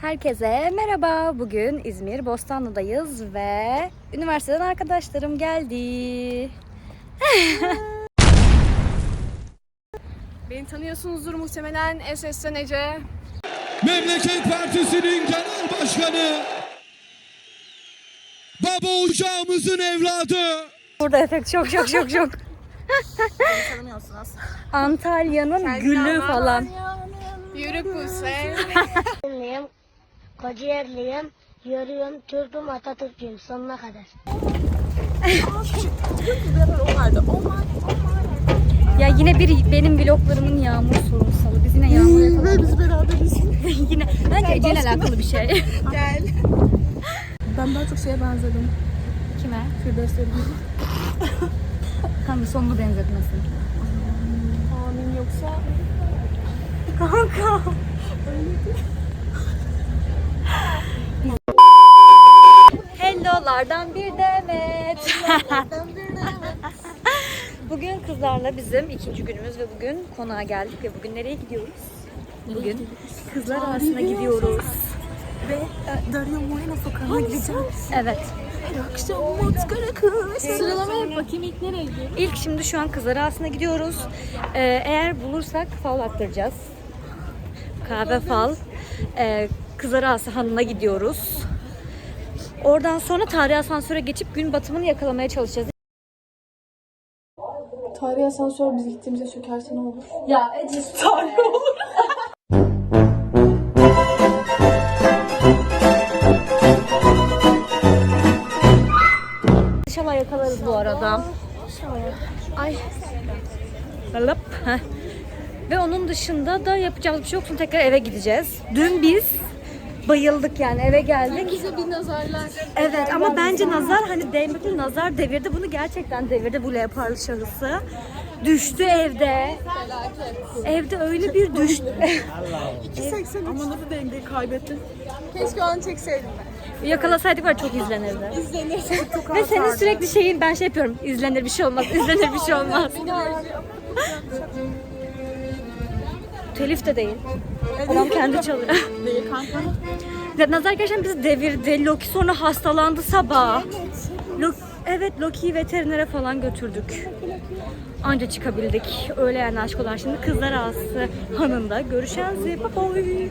Herkese merhaba. Bugün İzmir Bostanlı'dayız ve üniversiteden arkadaşlarım geldi. Beni tanıyorsunuzdur muhtemelen SS'ten Ece. Memleket Partisi'nin genel başkanı Baba ocağımızın evladı Burada efekt çok çok çok çok. Antalya'nın gülü falan. Yürü Buse. Kocaerliyim, yürüyorum, Türk'üm, Atatürk'üm sonuna kadar. Ya yine bir benim vloglarımın yağmur sorunsalı. Biz yine yağmur yapalım. Ve biz beraberiz. yine. Bence Ece'yle alakalı bir şey. Ben daha çok şeye benzedim. Kime? Firdevs'e Kanka sonunu benzetmesin. Amin yoksa Kanka. Hello'lardan bir demet. bugün kızlarla bizim ikinci günümüz ve bugün konağa geldik ve bugün nereye gidiyoruz? Bugün kızlar arasına gidiyoruz. Gideceğiz. Evet. Her akşam matkara kış. Sıralama yap bakayım ilk nereye gidiyoruz? İlk şimdi şu an kızlar arasına gidiyoruz. Ee, eğer bulursak fal attıracağız. Kahve fal. Ee, kızlar arası hanına gidiyoruz. Oradan sonra tarihi asansöre geçip gün batımını yakalamaya çalışacağız. Tarihi asansör biz gittiğimizde çökerse ne olur? Ya Ece Tarih olur. Yakalarız bu arada. Ay. Alıp. Ve onun dışında da yapacağımız bir şey yok. Sonra tekrar eve gideceğiz. Dün biz bayıldık yani eve geldik. Bize bir nazarlar. Evet ama bence nazar hani değmedi nazar devirdi. Bunu gerçekten devirdi bu leoparlı şahısı. Düştü evde. Evde öyle bir düştü. 2.80 ama nasıl dengeyi kaybettin? Keşke onu çekseydim Yakalasaydık var çok izlenirdi. İzlenir. Çok Ve senin sürekli şeyin ben şey yapıyorum. İzlenir bir şey olmaz. izlenir bir şey olmaz. Telif de değil. Adam kendi çalıyor. Değil kanka. Nazar gerçekten bizi devirdi. Loki sonra hastalandı sabah. Lo- evet Loki'yi veterinere falan götürdük. Anca çıkabildik. Öyle yani aşk olan. Şimdi kızlar ağası hanında görüşeceğiz. Bye bye.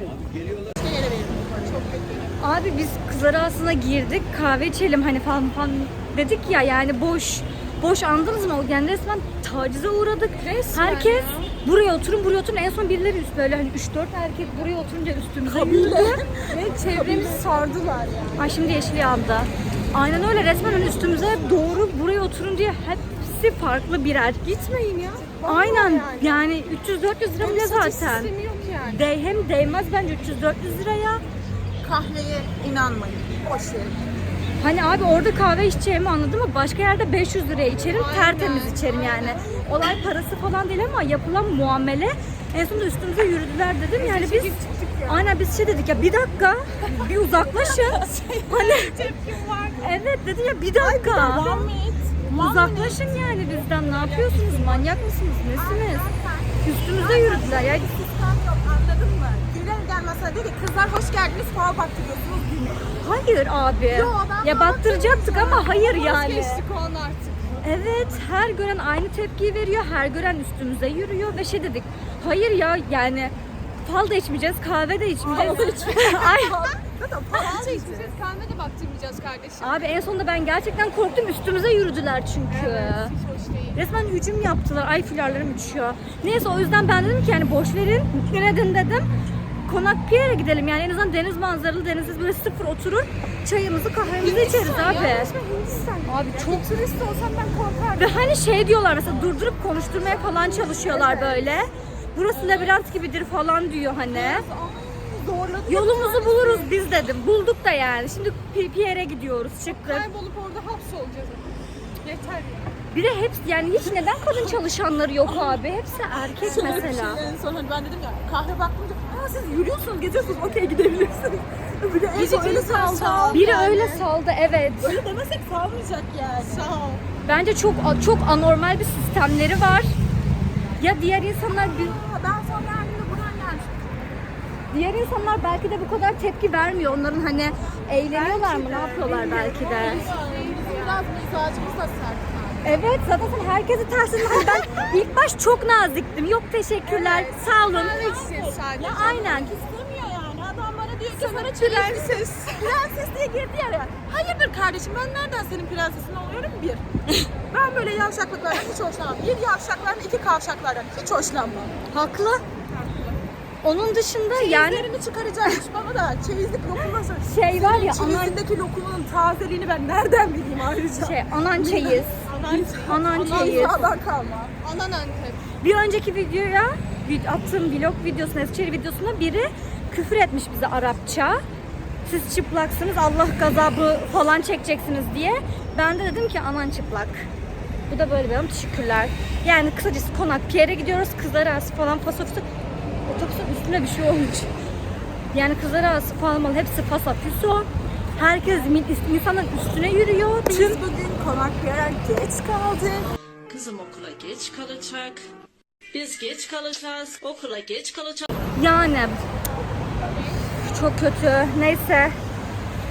Abi biz kızlar ağasına girdik. Kahve içelim hani falan falan dedik ya yani boş. Boş andınız mı? Yani resmen tacize uğradık. Resmen Herkes buraya oturun buraya oturun. En son birileri üst böyle hani 3-4 erkek buraya oturunca üstümüze yürüdü. Ve çevremizi sardılar yani. Ay şimdi yeşil yandı. Aynen öyle resmen hani üstümüze doğru buraya oturun diye hepsi farklı birer. Gitmeyin ya. Aynen yani 300-400 lira bile zaten. Yok yani. Değ, hem değmez bence 300-400 liraya. Kahveye inanmayın. Boş verin. Hani abi orada kahve içeceğimi anladım ama başka yerde 500 liraya içerim tertemiz içerim yani. Olay parası falan değil ama yapılan muamele en sonunda üstümüze yürüdüler dedim yani biz aynen biz şey dedik ya bir dakika bir uzaklaşın. hani Evet dedi ya bir dakika. Uzaklaşın yani bizden ne yapıyorsunuz manyak mısınız nesiniz? Üstümüze yürüdüler ya. Anladın mı? Gelmese dedi kızlar hoş geldiniz fal baktırıyorsunuz güne. Hayır abi. ben ya baktıracaktık ama hayır yani. Artık. Evet, her gören aynı tepkiyi veriyor, her gören üstümüze yürüyor ve şey dedik, hayır ya yani fal da içmeyeceğiz, kahve de içmeyeceğiz. Ay, Zaten fal da içeceğiz. Kahve de baktırmayacağız kardeşim. abi en sonunda ben gerçekten korktum, üstümüze yürüdüler çünkü. Hiç hoş değil. Resmen hücum yaptılar, ay fularlarım uçuyor. Neyse o yüzden ben dedim ki yani boş verin, neden dedim. Konak Pierre'e gidelim yani en azından deniz manzaralı, denizsiz böyle sıfır oturur, çayımızı kahvemizi içeriz abi. Abi çok Turist olsam ben korkardım. Ve hani şey diyorlar mesela durdurup konuşturmaya falan çalışıyorlar böyle. Burası labirent gibidir falan diyor hani. Zorladı. Yolumuzu buluruz biz dedim. Bulduk da yani. Şimdi Pi- Pierre'e gidiyoruz çıktık. Kaybolup orada hapsolacağız. Yeter ya. Bir de hepsi yani hiç neden kadın çalışanları yok abi? Hepsi erkek mesela. En son hani ben dedim ya kahve bakmayınca Aa siz yürüyorsunuz geziyorsunuz okey gidebilirsiniz. Bir de en son öyle saldı. Biri öyle saldı evet. Öyle demesek salmayacak yani. Sağ ol. Bence çok çok anormal bir sistemleri var. Ya diğer insanlar bir Ben son geldiğimde buradan gelmiştim. diğer insanlar belki de bu kadar tepki vermiyor. Onların hani eğleniyorlar mı? Ne yapıyorlar belki de. Biraz mizacımız da sert. Evet zaten sen herkesi tersinden ben ilk baş çok naziktim. Yok teşekkürler. Sağ olun. Ya aynen. İstemiyor yani. Adam bana diyor ki sana prenses. prenses diye girdi ya. Hayırdır kardeşim ben nereden senin prensesin oluyorum bir. ben böyle yavşaklıklardan hiç hoşlanmam. Bir yavşaklardan iki kavşaklardan hiç hoşlanmam. Haklı. Onun dışında yani Yani çıkaracakmış bana da çeyizlik lokuma şey var ya anan Çeyizindeki lokumanın tazeliğini ben nereden bileyim ayrıca? şey anan çeyiz. Anan çeyiz. Sağdan kalma. Anan antep. Bir önceki videoya vid- attığım vlog videosuna, Eskişehir videosuna biri küfür etmiş bize Arapça. Siz çıplaksınız, Allah gazabı falan çekeceksiniz diye. Ben de dedim ki anan çıplak. Bu da böyle benim teşekkürler. Yani kısacası konak Pierre'e gidiyoruz. Kızlar arası falan fasofisi. Otobüsün üstüne bir şey olmuş. Yani kızlar arası falan mal hepsi fasafiso. Herkes min- insanın üstüne yürüyor. Tüm Biz bugün konak bir yere geç kaldık. Kızım okula geç kalacak. Biz geç kalacağız. Okula geç kalacak. Yani çok kötü. Neyse.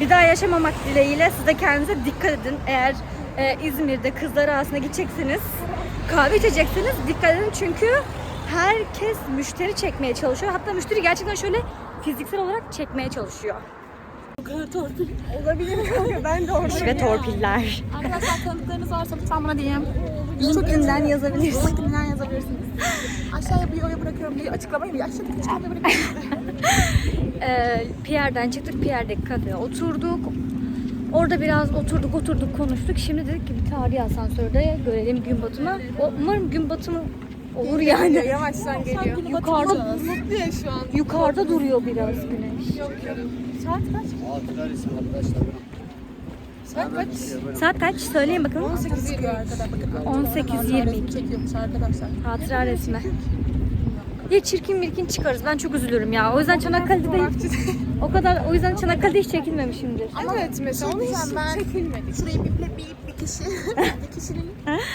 Bir daha yaşamamak dileğiyle siz de kendinize dikkat edin. Eğer e, İzmir'de kızlar arasına gideceksiniz, kahve içeceksiniz dikkat edin çünkü herkes müşteri çekmeye çalışıyor. Hatta müşteri gerçekten şöyle fiziksel olarak çekmeye çalışıyor. Olabilir kanka ben de oradayım. Ve torpiller. Arkadaşlar tanıdıklarınız varsa lütfen bana diyeyim. LinkedIn'den yazabilirsiniz. LinkedIn'den yazabilirsiniz. Aşağıya bio'ya bırakıyorum diye açıklamayı mı? Aşağıdaki açıklamaya bırakıyorum. Ee, Pierre'den çıktık. Pierre'deki kafeye oturduk. Orada biraz oturduk oturduk konuştuk. Şimdi dedik ki bir tarihi asansörde görelim gün batımı. O, umarım gün batımı olur yani. Yavaştan geliyor. Yukarıda, Mutlu ya şu an. yukarıda duruyor biraz güneş. Saat kaç? Saat kaç? Saat kaç? Söyleyin bakalım. 18 çıkıyor arkada. Bakın. 18.22. Çekiyormuş arkadaşlar. Hatıra resmi. Ya çirkin mirkin çıkarız. Ben çok üzülürüm ya. O yüzden Çanakkale'de değil. O kadar o yüzden Çanakkale'de hiç çekilmemişimdir. evet mesela onu hiç çekilmedi. Şurayı bir, bir, bir kişi, bir kişinin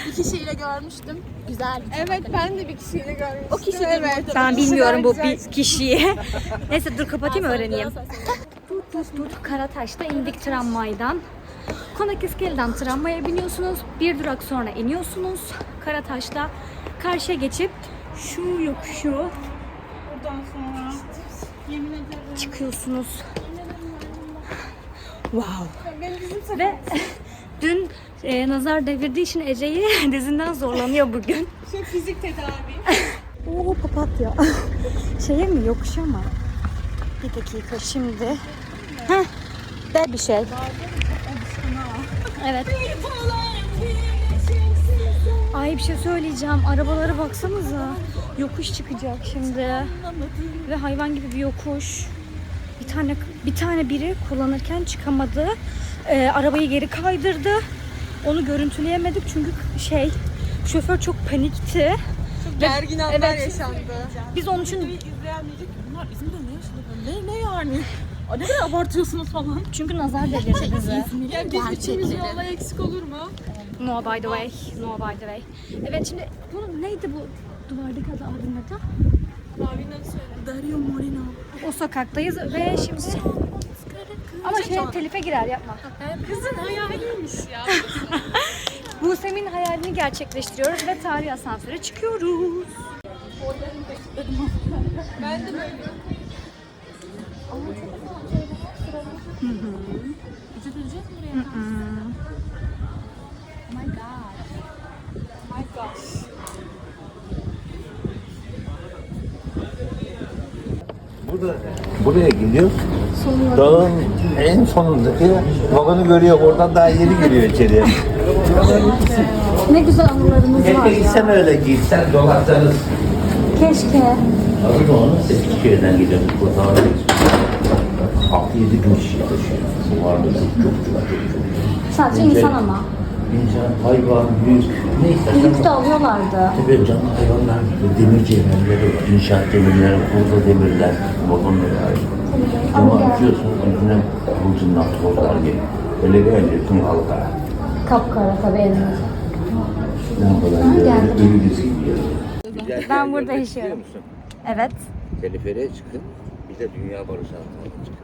bir kişiyle görmüştüm. Güzel. Evet ben de bir kişiyle görmüştüm. O kişi evet. Ben bilmiyorum bu bir kişiyi. Neyse dur kapatayım öğreneyim. Tut tut tut Karataş'ta indik tramvaydan. Konak İskele'den tramvaya biniyorsunuz. Bir durak sonra iniyorsunuz. Karataş'ta karşıya geçip şu yokuşu Buradan sonra yemin ederim. çıkıyorsunuz. Wow. Ve dün e, nazar devirdiği için Ece'yi dizinden zorlanıyor bugün. şey fizik tedavi. Oo papatya. Şeye mi yokuşa mı? Bir dakika şimdi. Heh. De bir şey. Evet. Ay bir şey söyleyeceğim. Arabalara baksanıza. Yokuş çıkacak şimdi. Ve hayvan gibi bir yokuş. Bir tane bir tane biri kullanırken çıkamadı. Ee, arabayı geri kaydırdı. Onu görüntüleyemedik çünkü şey şoför çok panikti. Gergin anlar Evet. yaşandı. Biz onun için İzleyen diyecek ki bunlar İzmir'de ne yaşadı? Ne, ne yani? Aa, ne kadar abartıyorsunuz falan. çünkü nazar devirdi bizi. Gerçekten. olay eksik olur mu? No by the way. No by the way. Evet şimdi bu neydi bu duvardaki adı abinin adı? Dario Moreno. O sokaktayız ve şimdi ama şey telife girer yapma. Kızın hayaliymiş ya. Buse'min hayalini gerçekleştiriyoruz ve tarih asansöre çıkıyoruz. Ben de böyle. Buraya gidiyor. Dağın en sonundaki vagonu görüyor. Oradan daha yeni giriyor içeriye. Ne güzel anılarımız var Keşke gitsen öyle gitsen dolaşsanız. Keşke. Adı da onun Eskişehir'den gidiyoruz. Buradan 6-7 gün kişi yaşıyor. Bu vardı çok çok çok çok. Sadece Önce- insan ama. İnsan, hayvan, yük, ne istersen. Yük de alıyorlardı. Tabii canlı hayvanlar gibi demir cevherleri var. İnşaat demirleri, kurda demirler, vagonları var. Camı açıyorsun, yüzüne rucundan tozlar geliyor. Öyle geleceksin halka. Kapkara tabii elimiz. Ne yapalım? Ölü dizi gibi geliyor. Ben burada yaşıyorum. Evet. Teleferiğe çıkın. Bir de Dünya Barış Anıtı'na çıkın.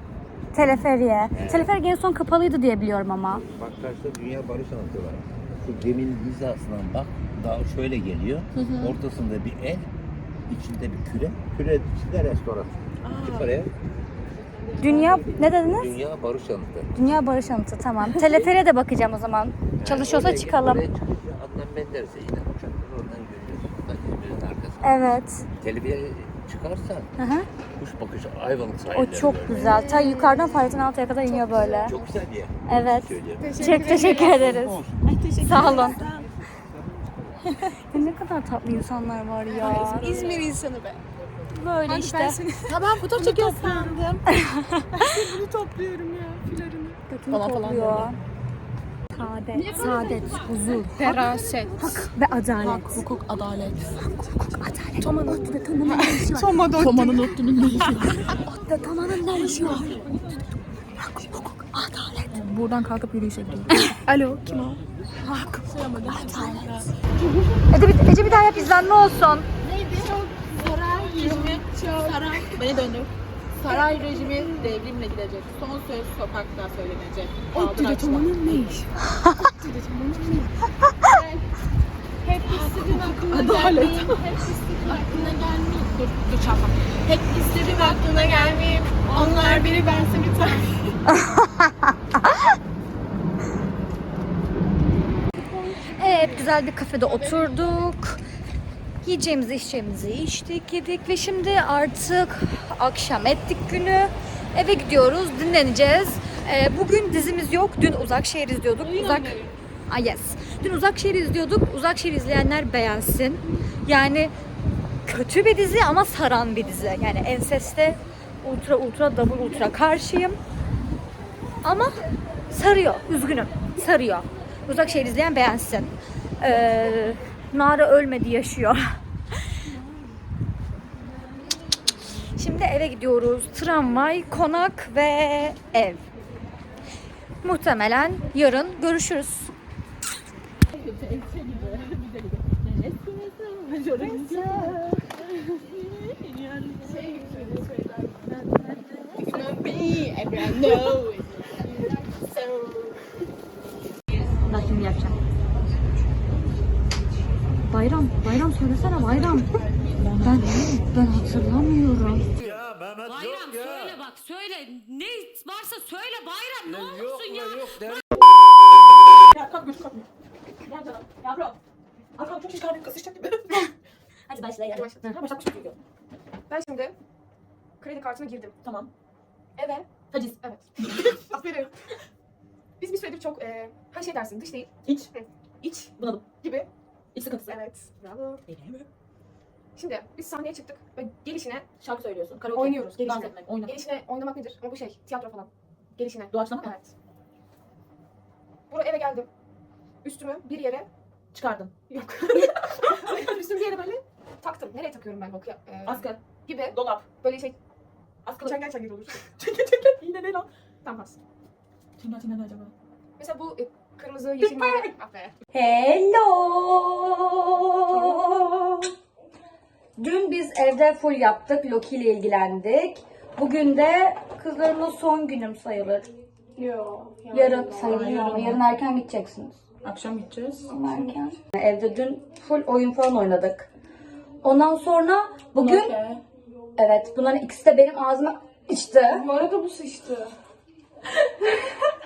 Teleferiye. Teleferik en son kapalıydı diye biliyorum ama. Bak karşıda Dünya Barış Anıtı var. Şu geminin hizasından bak. Daha şöyle geliyor. Ortasında bir ev. içinde bir küre. Küre içinde restoran. Oraya. Dünya ne dediniz? Dünya Barış Anıtı. Dünya Barış Anıtı tamam. Teleferiye de bakacağım o zaman. Çalışıyorsa Oraya- çıkalım. Oraya çıkınca Adnan Menderes'e iner uçaklar oradan görüyorsun. Bak İzmir'in arkasında. Evet. Teleferiye çıkarsan Hı hı. kuş bakışı Ayvalık O sahilleri çok böyle. güzel. Ta yukarıdan Fahrettin Altı'ya kadar iniyor böyle. Çok güzel bir yer. Evet. Söyleyeyim. Çok teşekkür ederiz. Sağ olun. Ne kadar tatlı insanlar var ya. İzmir insanı be. Böyle işte. Ya ben fotoğraf çekiyor sandım. Bunu topluyorum ya filarını. Götünü Falan falan topluyor. Saadet, saadet, huzur, Feraset. ve adalet. Hak, hukuk, adalet. Adalet. Toma'nın otluda Toma'nın ne işi var? Toma'nın ottunun ne işi Otluda Toma'nın ne işi var? Buradan kalkıp yürüyüşe gidiyoruz. Alo kim o? Ece bir, Ece bir daha yap izlenme olsun. Saray. Beni döndür. Saray rejimi devrimle gidecek. Son söz sokakta söylenecek. Ottu'da Toma'nın ne ne işi? Hep istedim aklına Adalet. Hep istedim aklına gelmeyeyim. Dur, dur çarpma. Hep istedim aklına gelmeyeyim. Onlar biri bense bir tane. Evet güzel bir kafede oturduk. Yiyeceğimizi içeceğimizi içtik yedik ve şimdi artık akşam ettik günü. Eve gidiyoruz dinleneceğiz. Ee, bugün dizimiz yok. Dün Uzak Şehir izliyorduk. Uzak Ah, yes. Dün Uzak Şehir izliyorduk. Uzak Şehir izleyenler beğensin. Yani kötü bir dizi ama saran bir dizi. Yani enseste ultra ultra double ultra karşıyım. Ama sarıyor. Üzgünüm. Sarıyor. Uzak şehir izleyen beğensin. Ee, Nara ölmedi yaşıyor. Şimdi eve gidiyoruz. Tramvay, konak ve ev. Muhtemelen yarın görüşürüz. Bak şimdi yapacağım. Bayram, bayram söylesene bayram. Ben ben hatırlamıyorum. Bayram söyle bak söyle. Ne varsa söyle Bayram ne olursun ya. Ya kalkmış kalkmış. Gel canım. Yavrum. Çok çıkardım kızışacak gibi. Hadi başlayalım. Ha, başlatmış çünkü. Ben şimdi kredi kartına girdim. Tamam. Eve. Haciz. Evet. Aferin. Biz bir süredir çok e, her şey dersin dış değil. İç. Hı. İç. Bunalım. Gibi. İç sıkıntısı. Evet. Bravo. Şimdi biz sahneye çıktık ve gelişine Şarkı söylüyorsun. Karaoke. oynuyoruz. Dans Gelişine. etmek. Oynamak. Gelişine oynamak nedir? Ama bu şey tiyatro falan. Gelişine. Doğaçlama mı? Evet. Buraya eve geldim. Üstümü bir yere Çıkardın. yok. Üstümü bir yere böyle taktım. Nereye takıyorum ben bakıyor. Ee, Askı. gibi. Dolap. Böyle şey Askılı. çengel çengel olur. çengel çengel. Yine ne lan? Tamam pas. Çingel ne acaba? Mesela bu e, kırmızı, yeşil, mavi. Be. Hello. Dün biz evde full yaptık. Loki ile ilgilendik. Bugün de kızlarımla son günüm sayılır. Yo. Yarın sayılıyor ama yarın erken gideceksiniz. Akşam gideceğiz. Erken. Evde dün full oyun falan oynadık. Ondan sonra bugün evet bunların ikisi de benim ağzıma içti. Bu arada bu sıçtı.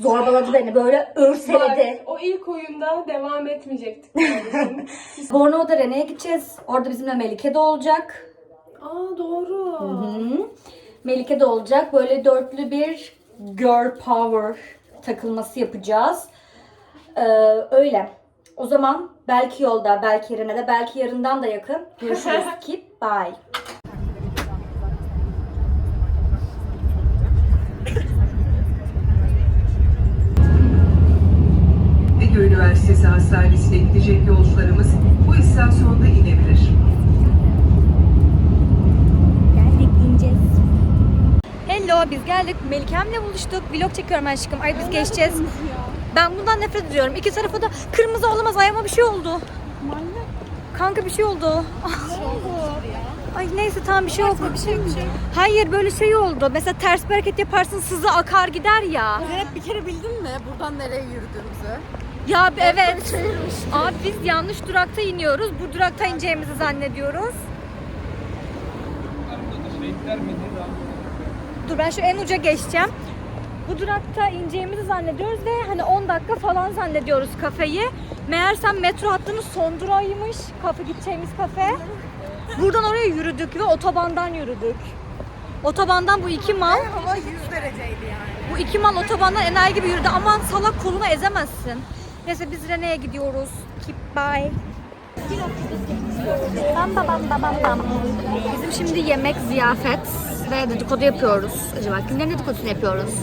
Zorbaladı beni böyle örseledi. o ilk oyunda devam etmeyecektik. Bornova'da Rene'ye gideceğiz. Orada bizimle Melike de olacak. Aa doğru. Hı. Melike de olacak. Böyle dörtlü bir girl power takılması yapacağız. Ee, öyle. O zaman belki yolda, belki yerine de, belki yarından da yakın. Görüşürüz. Keep bye. Üniversitesi Hastanesi'ne gidecek yolcularımız bu istasyonda inebilir. Geldik ineceğiz. Hello biz geldik. Melikem'le buluştuk. Vlog çekiyorum aşkım. Ay biz geçeceğiz. Ben bundan nefret ediyorum. İki tarafa da kırmızı olamaz. Ayağıma bir şey oldu. Kanka bir şey oldu. Ay neyse tamam bir şey oldu. Bir şey, bir şey. Hayır böyle şey oldu. Mesela ters bir hareket yaparsın sızı akar gider ya. Zeynep bir kere bildin mi buradan nereye yürüdüğümüzü? Ya evet. Abi biz yanlış durakta iniyoruz. Bu durakta ineceğimizi zannediyoruz. Dur ben şu en uca geçeceğim. Bu durakta ineceğimizi zannediyoruz ve hani 10 dakika falan zannediyoruz kafeyi. Meğersem metro hattının son durağıymış. Kafe gideceğimiz kafe. Buradan oraya yürüdük ve otobandan yürüdük. Otobandan bu iki mal, Hava 100 dereceydi yani. bu iki mal otobandan enayi gibi yürüdü. Aman salak kolunu ezemezsin. Neyse biz Rene'ye gidiyoruz. Keep bye. Bam bam bam bam bam. Bizim şimdi yemek, ziyafet ve dedikodu yapıyoruz. Acaba kimlerin dedikodusunu yapıyoruz?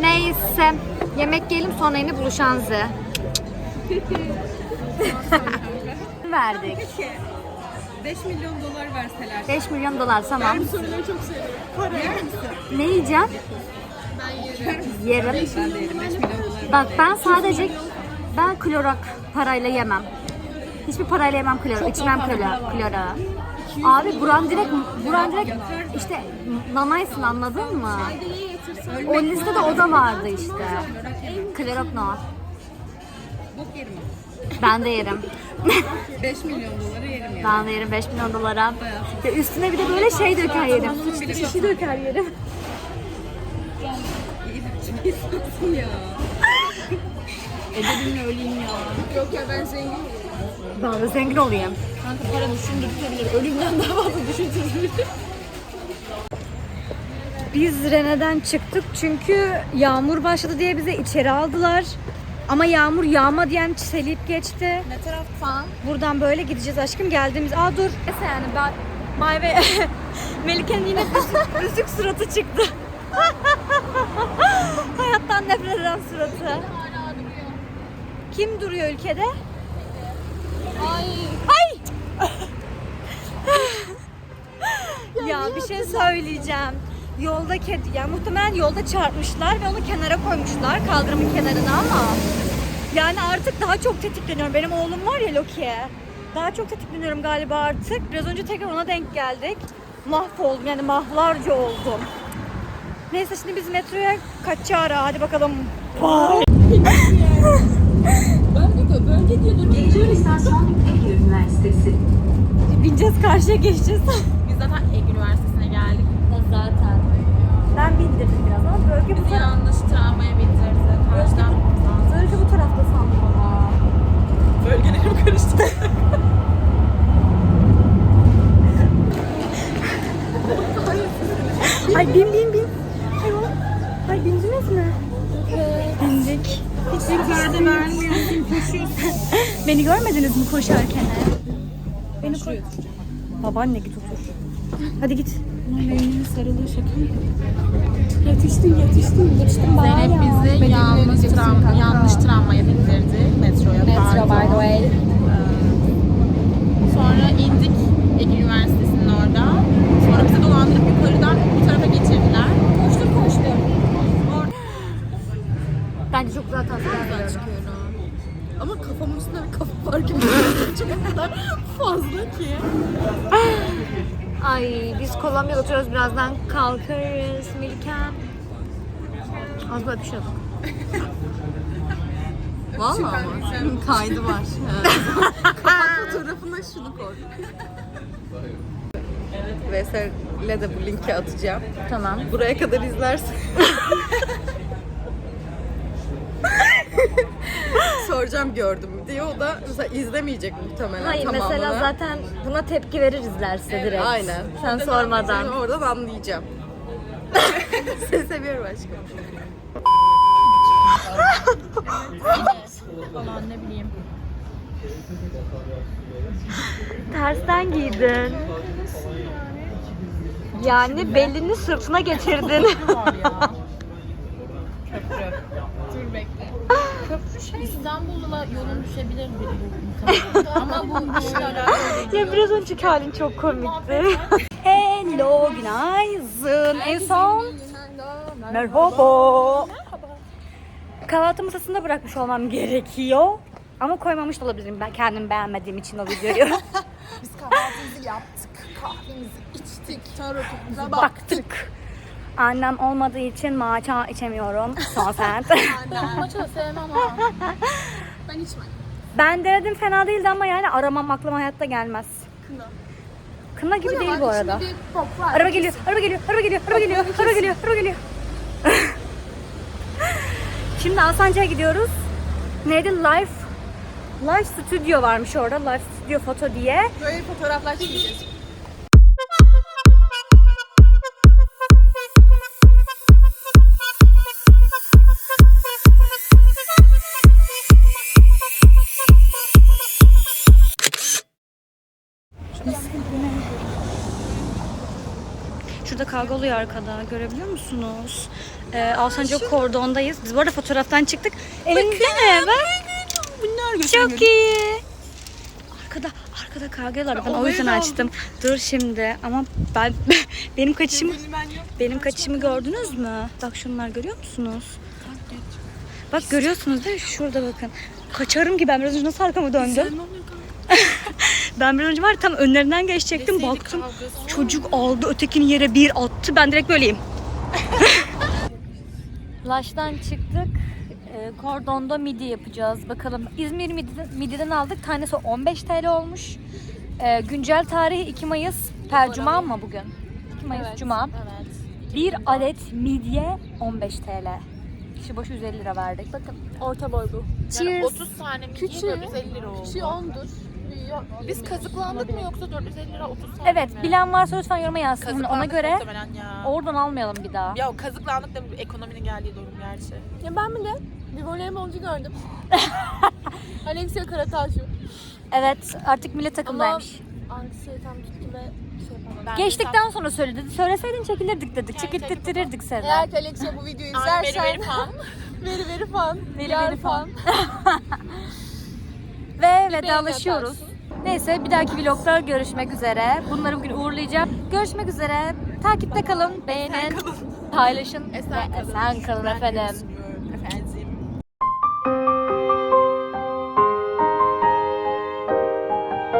Neyse. Yemek yiyelim sonra yine buluşanızı. Verdik. 5 milyon dolar verseler. 5 milyon dolar tamam. Bu soruları çok seviyorum. Para yer misin? Ne yiyeceğim? Yerim. Ben de yerim 5 milyon dolar. Bak ben sadece ben klorak parayla yemem. Hiçbir parayla yemem kloro. İçmem kloro. kloro. Abi buran direkt buran direkt işte nanaysın anladın mı? O listede o da vardı işte. Klorok no. Bok yerim. Ben de yerim. 5 milyon dolara yerim yani. Ben de yerim 5 milyon dolara. Ya üstüne bir de böyle şey döker yerim. Şişi döker yerim. İyisin ya. Edebimle öleyim ya. Yok ya ben zengin Ben de zengin olayım. Kanka para düşündürtebilir. Ölümden daha fazla düşündürtebilir. Biz Rene'den çıktık çünkü yağmur başladı diye bize içeri aldılar. Ama yağmur yağma diyen selip geçti. Ne taraf falan? Buradan böyle gideceğiz aşkım geldiğimiz... Aa dur. Neyse yani ben... May ve Melike'nin yine büzük, büzük suratı çıktı. Hayattan nefret eden suratı. Kim duruyor ülkede? Ay. Ay. ya bir şey söyleyeceğim. Yolda kedi, yani muhtemelen yolda çarpmışlar ve onu kenara koymuşlar kaldırımın kenarına ama yani artık daha çok tetikleniyorum. Benim oğlum var ya Loki. Daha çok tetikleniyorum galiba artık. Biraz önce tekrar ona denk geldik. Mahvoldum yani mahlarca oldum. Neyse şimdi biz metroya kaçacağız ara. Hadi bakalım. Bye. Geçiyor istasyon Ege Üniversitesi. Bineceğiz karşıya geçeceğiz. Biz zaten Ege Üniversitesi'ne geldik. Zaten. Ben bindirdim biraz ama bölge bu tarafta. yanlış tramvaya bindirdi. Karşıdan Bölge bu tarafta sandım ama. bölgelerim karıştı. Ay bin bin bin. Ay, o- Ay bindiniz mi? Bindik. Hiç yukarıda vermiyorsun, koşuyorsun. Beni görmediniz mi koşarken? Beni koy. Babaanne git otur. Hadi git. Renginin sarılığı şaka mı? Yetiştin, yetiştin, yetiştin. Zeynep bizi yanlış, tram, yanlış tramvaya bindirdi. Metroya, Metro by the way. Sonra indik Ege Üniversitesi'nin orada. Sonra bizi dolandırıp yukarıdan bu tarafa geçirdiler. Koştur koştur. Bence çok güzel tasarım Ben çıkıyorum. Ama kafamın üstünde bir kafa var gibi. O kadar fazla ki. Ay biz Kolombiya'da oturuyoruz birazdan kalkarız Melike. Az böyle bir şey yok. Valla mı? Kaydı var. Kapak fotoğrafına şunu koy. Vesel'le de bu linki atacağım. Tamam. Buraya kadar izlersin. Soracağım gördüm diye. O da mesela izlemeyecek muhtemelen Hayır tamamını. mesela zaten buna tepki verir izlerse direkt. Aynen. Sen sormadan. Seni oradan anlayacağım. Seni seviyorum aşkım. falan ne bileyim. Tersten giydin. Yani belini sırtına getirdin. Var ya. Köprü. Köprü İstanbul'la yolun düşebilir bir Ama bu işle alakalı değil. Ya biraz önceki halin çok komikti. Hello, günaydın. En son merhaba. Kahvaltı masasında bırakmış olmam gerekiyor. Ama koymamış da olabilirim ben kendim beğenmediğim için o videoyu. Biz kahvaltımızı yaptık, kahvemizi içtik, sonra roketimize Baktık. Annem olmadığı için matcha içemiyorum. Son sen. Maçı da sevmem ha. Ben içmem. ben denedim fena değildi ama yani aramam aklıma hayatta gelmez. Kına. Kına gibi değil bu arada. Araba geliyor, araba geliyor, araba geliyor, araba geliyor, araba geliyor, araba geliyor. Şimdi Alsancak'a gidiyoruz. Neydi? Life Life Studio varmış orada. Life Studio Foto diye. Böyle fotoğraflar çekeceğiz. Kavga oluyor arkada. Görebiliyor musunuz? Ee, Alsancak kordondayız. Biz bu arada fotoğraftan çıktık. Elimde ne? Bak. Bunlar Çok iyi. Arkada arkada kavgalar. Ben o yüzden açtım. Dur şimdi ama ben benim kaçışım benim kaçışımı gördünüz mü? Bak şunlar görüyor musunuz? Bak görüyorsunuz değil mi? Şurada bakın. Kaçarım ki ben biraz önce nasıl arkamı döndüm? ben biraz önce var tam önlerinden geçecektim. Baktım çocuk aldı ötekini yere bir attı. Ben direkt böyleyim. Laş'tan çıktık. Ee, Kordon'da midi yapacağız. Bakalım İzmir mididen, mididen aldık. Tanesi 15 TL olmuş. Ee, güncel tarihi 2 Mayıs. Per Cuma mı bugün? 2 Mayıs Cuma. Evet. Bir adet midye 15 TL. Kişi başı 150 lira verdik. Bakın. Orta boy bu. Yani Cheers. 30 tane mi? Küçüğü. 450 lira oldu. Kişi 10'dur. Biz kazıklandık mı yoksa 450 lira 30 tane Evet, mi? bilen varsa lütfen yoruma yazsın. Hani Kazıklandık ona göre muhtemelen ya. oradan almayalım bir daha. Ya kazıklandık da ekonominin geldiği durum gerçi. Ya ben bile bir voleybolcu gördüm. Alexia Karataşu. Evet, artık millet takımdaymış. Anksiyetem tuttu ve şey yapamadım. Geçtikten sonra söyledi. Söyleseydin çekilirdik dedik. Çekilttirirdik seni. Eğer ki Alexia bu videoyu Ay, izlersen... veri veri fan. veri veri fan. Veri veri fan. Ve vedalaşıyoruz. Neyse bir dahaki vlogda görüşmek üzere. Bunları bugün uğurlayacağım. Görüşmek üzere. Takipte kalın, beğenin, paylaşın Esen kalın. esen kalın efendim.